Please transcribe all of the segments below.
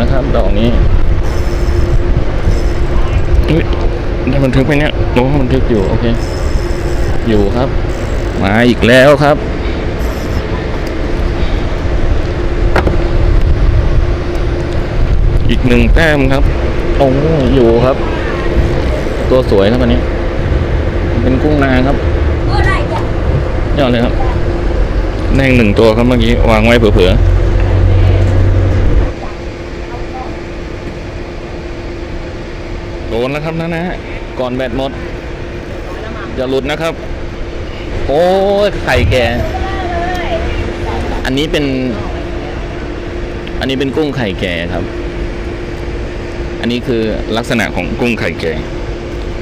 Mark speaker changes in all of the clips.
Speaker 1: นะครับ ดอกนี้อุ๊ยได้บันทึกไหมเนี่ยโอ้บันทึกอยู่ โอเค อยู่ครับ มาอีกแล้วครับ อีกหนึ่งแต้มครับ โอ้อยู่ครับ ตัวสวยครับอันนี้ เป็นกุ้งนางครับยอดเลยครับแดงหนึ่งตัวครับเมื่อกี้ วางไว้เผื่อๆโด นแล้วครับนะนะก่อนแบตหมด อย่าหลุดนะครับ โอ้ยไข่แก่ อันนี้เป็น อันนี้เป็นกุ้งไข่แก่ครับ อันนี้คือลักษณะของกุ้งไข่แก่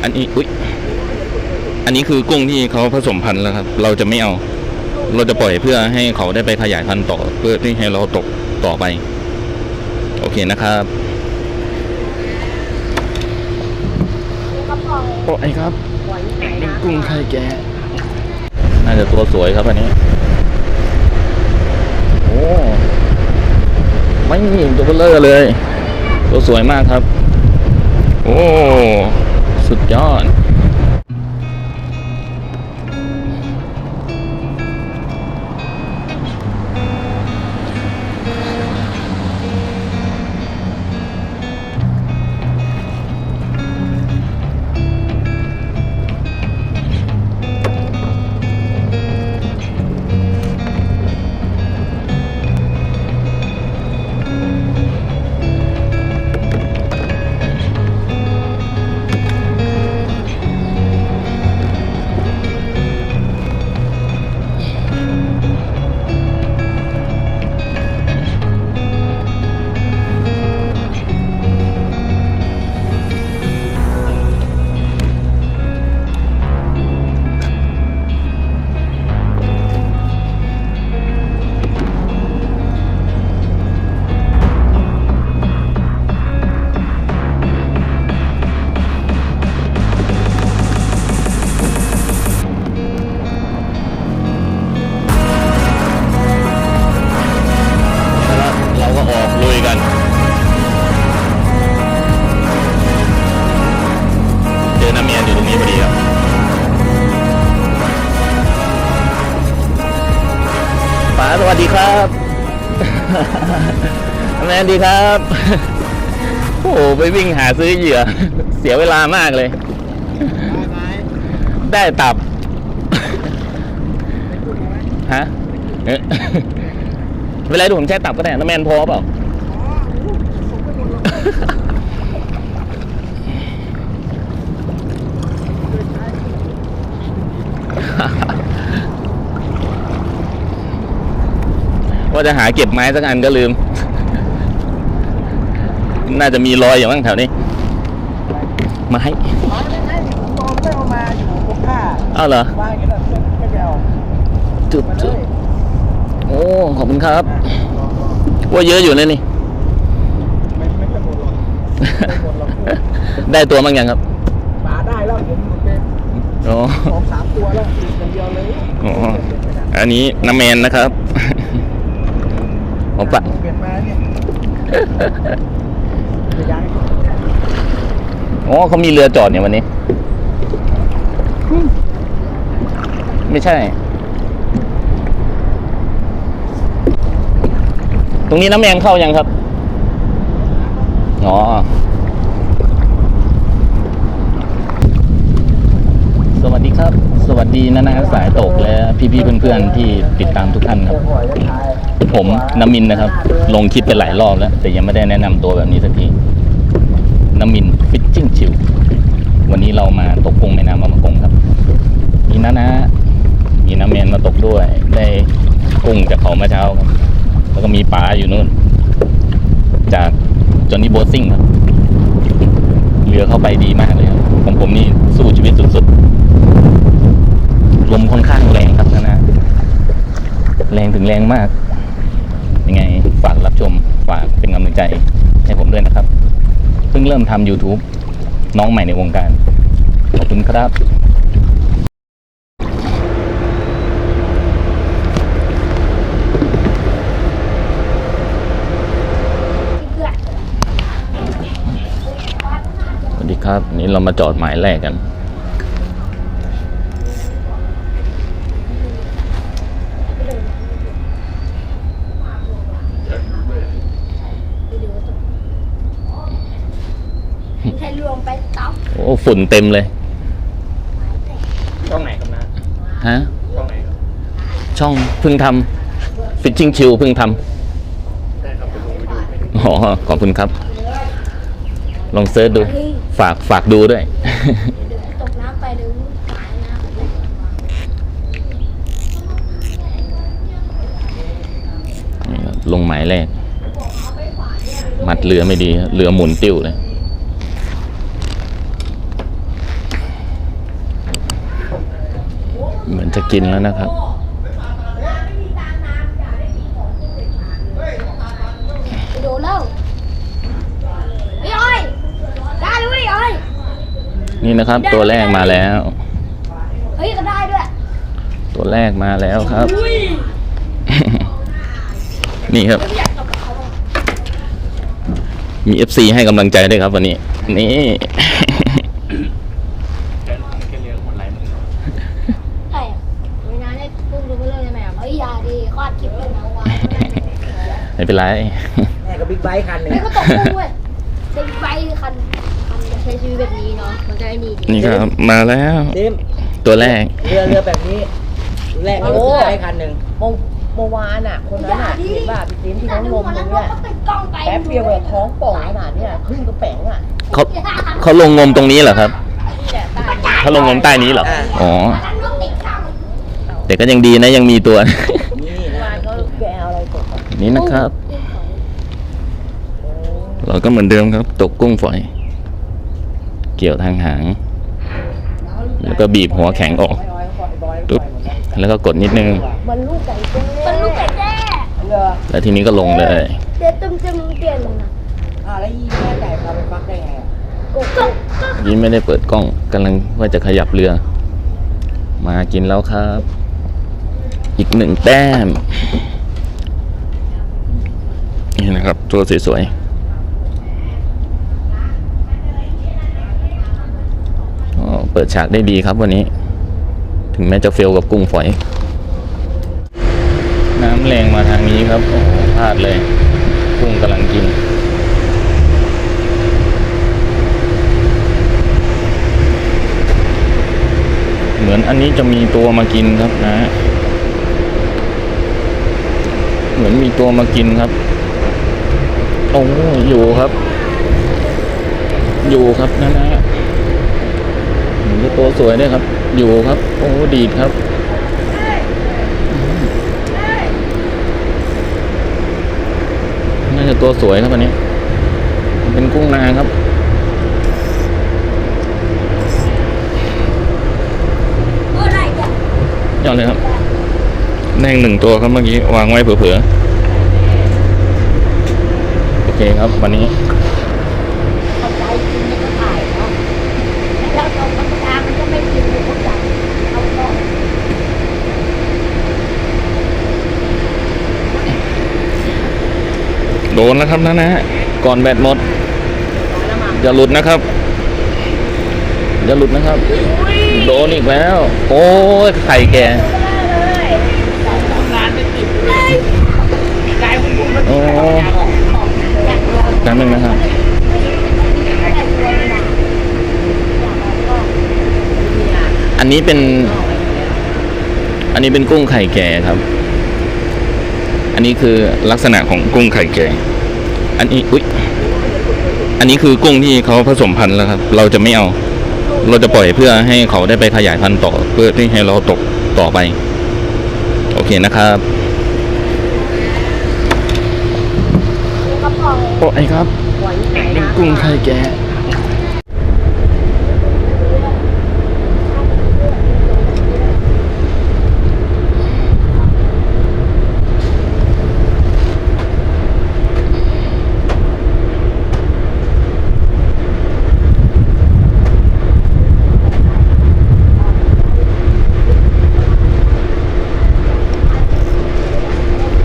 Speaker 1: อันนี้อุ้ยอันนี้คือกุ้งที่เขาผสมพันธุ์แล้วครับ เราจะไม่เอา เราจะปล่อยเพื่อให้เขาได้ไปขยายพันธุ์ต่อ เพื่อที่ให้เราตกต่อไป โอเคนะครับ โอ้ไอ้ครับเป็นกุ้งไข่แก่น่าจะตัวสวยครับอันนี้ โอ้ไม่มีตัวเบลเลอร์เลย ตัวสวยมากครับ โอ้ สุดยอด ครับ โอ้โหไปวิ่งหาซื้อเหยื่อ เสียเวลามากเลย ได้ตับ ฮะเอ๊ะเวลาดูผมแช่ตับก็ได้น้ำแมนพอเปล่า ว่าจะหาเก็บไม้สักอันก็ลืม น่าจะมีรอยอยู่บ้างแถวนี้ไม้
Speaker 2: อ๋อไม่ใช่ผมมองไม่เอามาอยู่ตรงข้า
Speaker 1: อ้าวเหรอ
Speaker 2: วางอย่างนี้แหละไม่ไปเอา
Speaker 1: จุบ
Speaker 2: มาเล
Speaker 1: จุบ
Speaker 2: ย
Speaker 1: โอ้ขอบคุณครับ
Speaker 2: ลองลอง
Speaker 1: ว่าเยอะอยู่เลยนี่
Speaker 2: ไม่ไม่จะหมดหรอกไม่หมดหรอก
Speaker 1: ได้ตัวบ้างยังครับ
Speaker 2: ปลาได้แล้วผมหมดไป
Speaker 1: อ๋อ
Speaker 2: สองสามตัวแล้วอีกอย่างเดียวเลย
Speaker 1: อ๋อ อันนี้น้ำแมนนะครับ ผมปะ
Speaker 2: เปลี่ยนมาเนี่ย จะย้าย
Speaker 1: อ๋อเขามีเรือจอดเนี่ยวันนี้ ไม่ใช่ ตรงนี้น้ำแมงเข้ายังครับ อ๋อสวัสดีครับ สวัสดีนะนะสายตกและพี่ๆเพื่อนๆที่ติดตามทุกท่านครับ
Speaker 2: ปล่อยได้ทาย
Speaker 1: ผมน้ำมินนะครับ ลงคลิปไปหลายรอบแล้ว แต่ยังไม่ได้แนะนำตัวแบบนี้สักที น้ำมินฟิชชิ่งชิววันนี้เรามาตกกุ้งแม่น้ำมะมะกงครับ มีน้านะมีน้ำแมนมาตกด้วย ได้กุ้งจากเขามาเช้าครับ แล้วก็มีปลาอยู่นู่น จากจอนนี่โบซิ่งครับเรือเข้าไปดีมากเลยครับของผมนี่สู้ชีวิตสุดๆลมค่อนข้างแรงครับนะนะแรงถึงแรงมาก ยังไงฝากรับชมฝากเป็นกำลังใจให้ผมด้วยนะครับ เพิ่งเริ่มทำ YouTube น้องใหม่ในวงการ ขอบคุณครับ
Speaker 3: สวั
Speaker 1: สดีครับ นี่เรามาจอดหมายแรกกัน
Speaker 3: อก
Speaker 1: โอ้ฝุ่นเต็มเลย
Speaker 2: ช่องไหนครับนะ
Speaker 1: ฮะ
Speaker 2: ช่องไหนครับ
Speaker 1: ช่องเพิ่งทำฟิชชิงชิลเพิ่งท
Speaker 2: ได้ครับไปดูไปดูไปดูำ
Speaker 1: อ๋อขอบคุณครับ ลองเซิร์ชดู ฝากฝากดูด้วย
Speaker 3: เดี๋ยวตกน้ำไปเดี๋ยวหายน้ำไป
Speaker 1: นี่ครับลงหมายแรก มัดเรือไม่ดีเรือหมุนติ้วเลย เห มือนจะกินแล้วนะครับ
Speaker 3: ไปโดนแล้วไอ้อ้อยได้ด้วยอ้อย
Speaker 1: นี่นะครับตัวแรกมาแล้ว
Speaker 3: เฮ้ยก็ได้ด้วย
Speaker 1: ตัวแรกมาแล้วครับ
Speaker 3: อุ้ย
Speaker 1: นี่ครับ
Speaker 3: ไม่อยากตกกับเขา
Speaker 1: มี FC ให้กำลังใจด้วยครับวันนี้ นี่
Speaker 2: แค่แค่เลี้ยงคนไร้มือ
Speaker 3: ใช่อะไม่นานได้ปุ้งดูไปเลยได้ไหมอะเฮ้ยอย่าดีคลอดคลิปเลยนะวะ
Speaker 1: ไม่เป็นไร
Speaker 4: แม่กับบิ๊กไบค์คันหนึ่ง
Speaker 3: เฮ้ยก็ตกปุ้งเว้ยเด็กไฟคันคันจะใช้ชีวิตแบบนี้เนาะ มันจะไอ้นี่ดี
Speaker 1: นี่ครับมาแล้ว
Speaker 4: ซิม
Speaker 1: ตัวแรก
Speaker 4: เรือเรือแบบนี้แรกกับบิ๊กไบค์คันหนึ่ง
Speaker 5: เมื่อเมื่อวานอะ คนนั้นอะเห็นป่ะพี่ซิมที่น้องลมตรงเนี้ย
Speaker 3: ก็ติดกล้องไป
Speaker 5: แป๊บเดียวเลยท้องป่องขนาดเนี้ยครึ่งกระแป๋งอะ
Speaker 1: เขาเขาลงงมตรงนี้เหรอครับ
Speaker 5: นี่แหละใต้
Speaker 1: เขาลงงมใต้นี้เหรออ๋อ
Speaker 3: นั้นรถติดกล้อง
Speaker 1: แต่ก็ยังดีนะยังมีตัว
Speaker 4: นี่
Speaker 5: เมื่อ
Speaker 4: นะ
Speaker 5: ว
Speaker 1: นี่นะครับ เราก็เหมือนเดิมครับ ตกกุ้งฝอย เกี่ยวทางหาง แล้วก็บีบหัวแข็งออก
Speaker 5: บอยบอยบอย
Speaker 1: ปึ๊บแล้วก็กดนิดนึง
Speaker 5: มันลูกไก่เต้
Speaker 3: มันลูกไก่แจ้
Speaker 5: เหรอ
Speaker 1: แล้วทีนี้ก็ลงเลย
Speaker 3: เดี๋ยวตึมตึมเปลี่ยนลงนะ
Speaker 4: อ่าแล้วยี่แม่ไก่พาไปฟักได้ไงอะ
Speaker 3: ก็ก็ก็
Speaker 1: นี่ไม่ได้เปิดกล้องกำลังว่าจะขยับเรือ มากินแล้วครับ อีกหนึ่งแต้ม นี่นะครับ ตัวสวยๆเปิดฉากได้ดีครับวันนี้ ถึงแม้จะเฟลกับกุ้งฝอย น้ำแรงมาทางนี้ครับ โอ้โหพลาดเลย กุ้งกำลังกินเหมือนอันนี้จะมีตัวมากินครับนะ เหมือนมีตัวมากินครับ โอ้อยู่ครับ อยู่ครับนะนะเหมือนจะตัวสวยด้วยครับ อยู่ครับ โอ้ดีดครับน่าจะตัวสวยครับอันนี้ เป็นกุ้งนาครับ
Speaker 3: เมื่อไหร่จะ
Speaker 1: ยอดเลยครับ แน่งหนึ่งตัวครับเมื่อกี้ วางไว้เผื่อๆโอ เคครับวันนี้
Speaker 3: เข้าใจจริงก็ถ่ายเนาะแล้วเราธรรมดามันก็ไม่กินเลยเข้าใจเอาก็
Speaker 1: โดนแล้วครับนะนะก่อนแบตหมดอย่าหลุดนะครับ อย่าหลุดนะครับโดนอีกแล้ว โอ้ยไข่แก่โอ้แป๊บนึ งนะครับอันนี้เป็น อันนี้เป็นกุ้งไข่แก่ครับ อันนี้คือลักษณะของกุ้งไข่แก่ อันนี้อุ๊ยอันนี้คือกุ้งที่เขาผสมพันธุ์แล้วครับ เราจะไม่เอา เราจะปล่อยเพื่อให้เขาได้ไปขยายพันธุ์ต่อเพื่อที่ให้เราตกต่อไป โอเคนะครับ
Speaker 3: ก็พอ
Speaker 1: โอ้ยครับเป็นกุ้งไข่แก่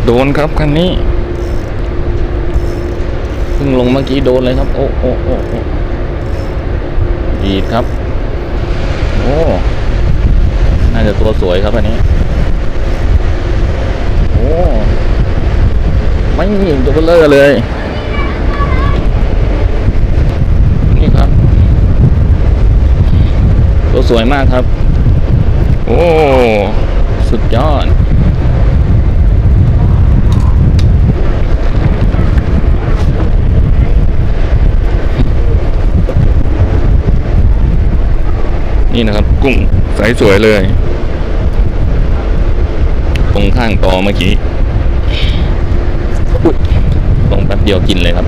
Speaker 1: โดนครับคันนี้ ลงเมื่อกี้โดนเลยครับ โอ้โอ้โอ้โอ้อีดครับ โอ้ น่าจะตัวสวยครับอันนี้ โอ้ไม่มีตัวเบลเลอร์เลย นี่ครับ ตัวสวยมากครับ โอ้ สุดยอด นี่นะครับ กุ้งใสสวยเลย ตรงข้างตอเมื่อกี้ตรงแป๊บเดียวกินเลยครับ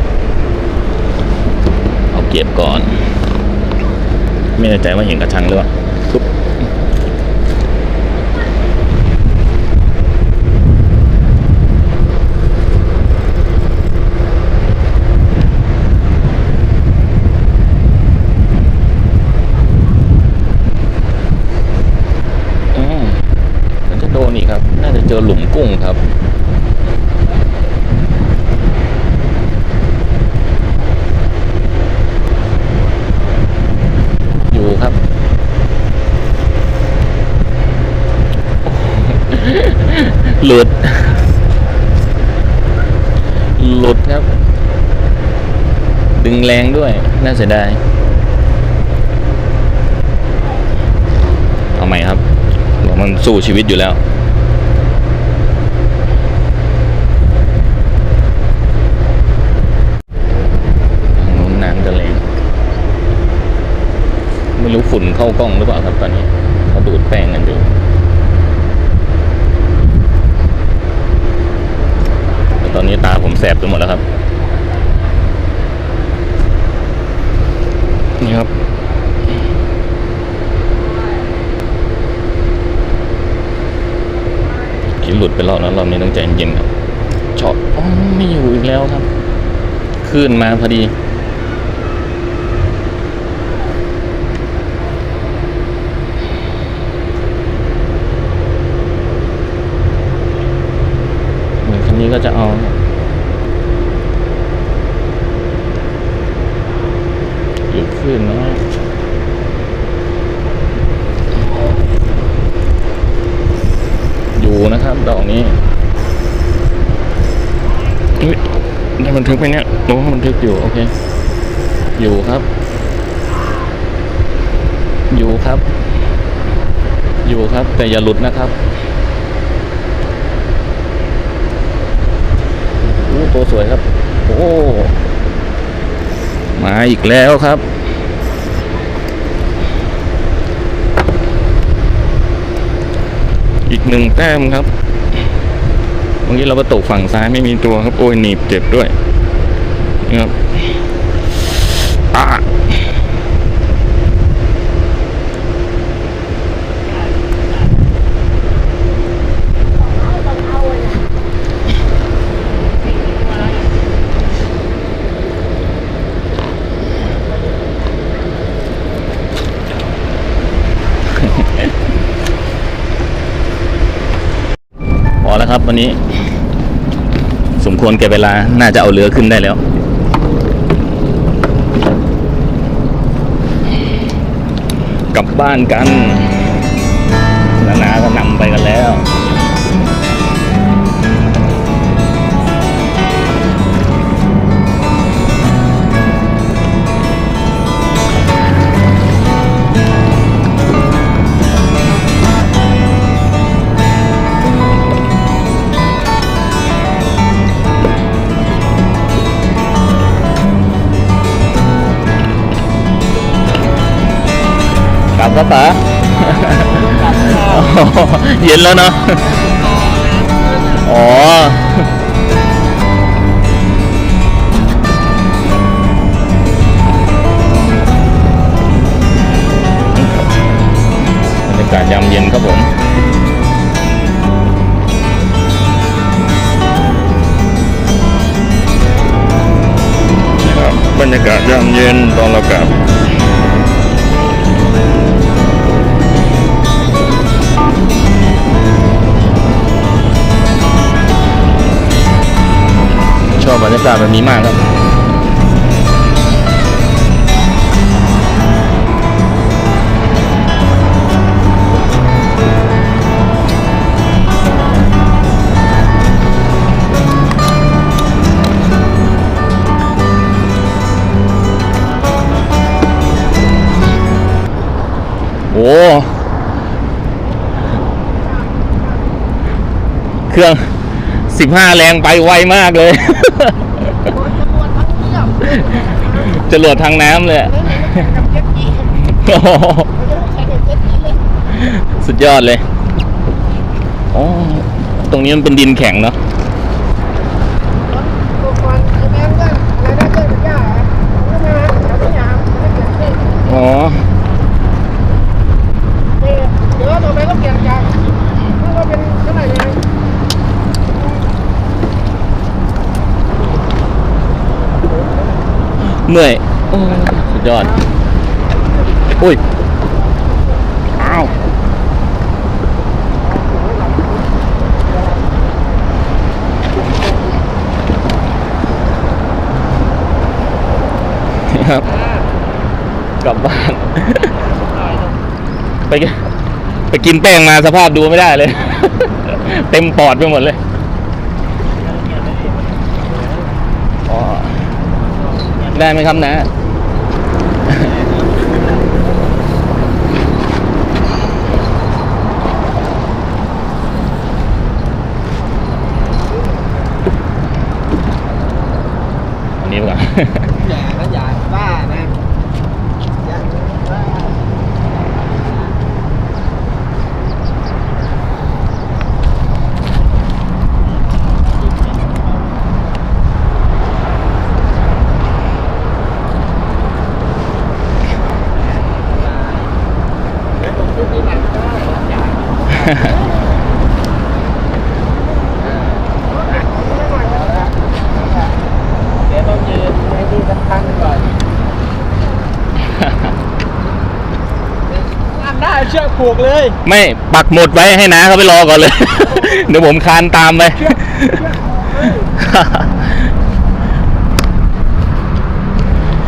Speaker 1: เอาเก็บก่อน ไม่แน่ใจว่าเห็นกระชังหรือเปล่าปุ๊บอืมมันจะโดนอีกครับ น่าจะเจอหลุมกุ้งครับ อยู่ครับ หลุด หลุดครับ ดึงแรงด้วย น่าเสียดาย เอาใหม่ครับ มันสู้ชีวิตอยู่แล้วน้นน้ำจะแรงไม่รู้ฝุ่นเข้ากล้องหรือเปล่าครับตอนนี้เขาดูดแป้งกันอยู่ แตาผมแสบไปหมดแล้วครับ นี่ครับ กินหลุดไปรอบแล้วรอบนี้ต้องใจเย็นๆครับช็อตอ๋อไม่อยู่อีกแล้วครับคลื่นมาพอดีเหมือนคันนี้ก็จะเอา อยู่ขึ้นเนาะอยู่นะครับ ดอกนี้อุ๊ยได้บันทึกไหมเนี่ยโอ้บันทึกอยู่ โอเค อยู่ครับ อยู่ครับ อยู่ครับ แต่อย่าหลุดนะครับโอ้ตัวสวยครับ โอ้มาอีกแล้วครับอีกหนึ่งแต้มครับ เมื่อกี้เราไปตกฝั่งซ้ายไม่มีตัวครับ โอ้ยหนีบเจ็บด้วยนี่ครับอะพอแล้วครับวันนี้ ควรแก่เวลาน่าจะเอาเรือขึ้นได้แล้วกลับบ้านกัน เย็ นี้มากครับโอ้เครื่อง 15 แรงไปไวมากเลย จรวดทางน้ำเลยอะโอ้โหสุดยอดเลยอ๋อตรงนี้มันเป็นดินแข็งเนาะ อ๋อ
Speaker 2: เดี๋ยวต่อไปก็เปลี่ยนจากก็เป็นเท่าไหร่เลย
Speaker 1: เมื่อยโอ้สุดยอด อุ้ย อ้าว นี่ครับ กลับบ้าน ไปกินไปกินแป้งมาสภาพดูไม่ได้เลย เต็มปอดไปหมดเลยอ๋อ ได้ไหมครับนะ อันนี้ก่อน
Speaker 4: อย่านะอย่าบ้านะอย่าบ้า เดี๋ยวต้องยืนในที่สำคัญก่อน
Speaker 2: อันได้เชือกผูกเลย
Speaker 1: ไม่ปักหมุดไว้ให้น้าเขาไปรอก่อนเลย เดี๋ยวผมคานตามไป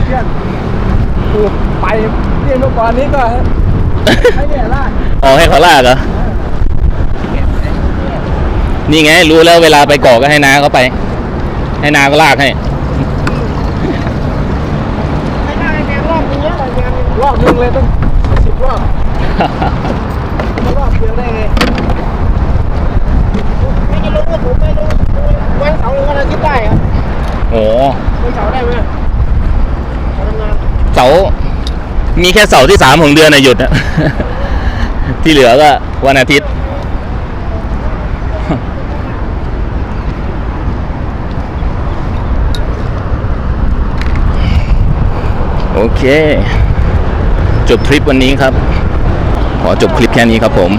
Speaker 2: เชือกผูกไปที่เมื่อก่อนนี้ก็ให้เนี่ยลาก
Speaker 1: อ๋อให้เขาลากเหรอ นี่ไง รู้แล้วเวลาไปเกาะก็ให้น้าเขาไป ให้น้าก็ลากให้
Speaker 2: ไม่ได้แกรอบนึงเยอะเลยแกรอบนึงเลยต้องสิบรอบไม่ รอบเดียวได้ไงไม่รู้ว่าผมไม่รู้วันเสาร์หรือวันอาทิตย์ได้ครับ
Speaker 1: โอ้
Speaker 2: วันเสาร์ได้ไหมทำงาน
Speaker 1: เสาร์มีแค่เสาร์ที่สามของเดือนนะหยุดนะที่เหลือก็วันอาทิตย์โอเค จบทริปวันนี้ครับ ขอจบคลิปแค่นี้ครับผม